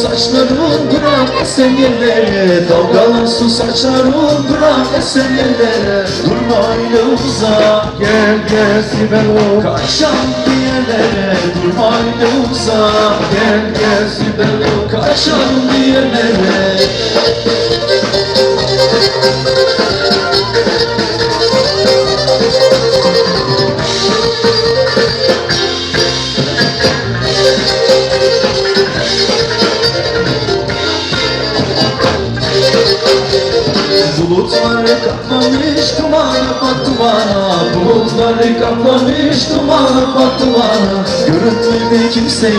saçların duran esen yerlere. Dalgalan su saçların duran esen yerlere. Durma öyle uzak Gel gel Sibel o Kaçan bir yerlere. Durma öyle uzak Gel gel Sibel o Kaçan bir yerlere Bulutları kaplamış dumanı battı bana Bulutları kaplamış dumanı battı bana Görünmedi kimseye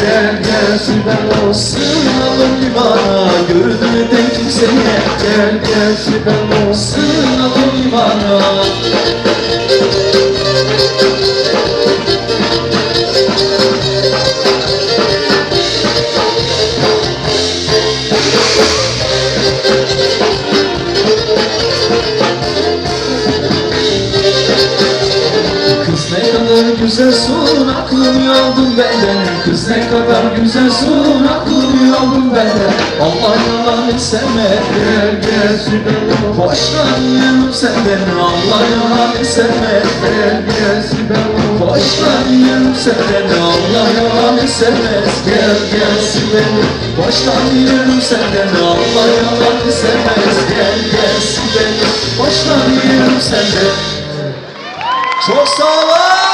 Gel gel Sibel o Sığınalım limana. Görünmedi kimseye Gel gel Sibel o Sığınalım limana Ne kadar güzelsin aklımı aldın benden. Kız ne kadar güzelsin aklımı aldın benden. Allah yalan sevme Gel gel Sibel o Hoşlanıyorum senden. Allah yalan sevme Gel gel Sibel o Hoşlanıyorum senden. Allah yalan sevmez Gel gel Sibel Hoşlanıyorum senden. Allah yalan sevmez Gel gel Sibel Hoşlanıyorum senden Чо 了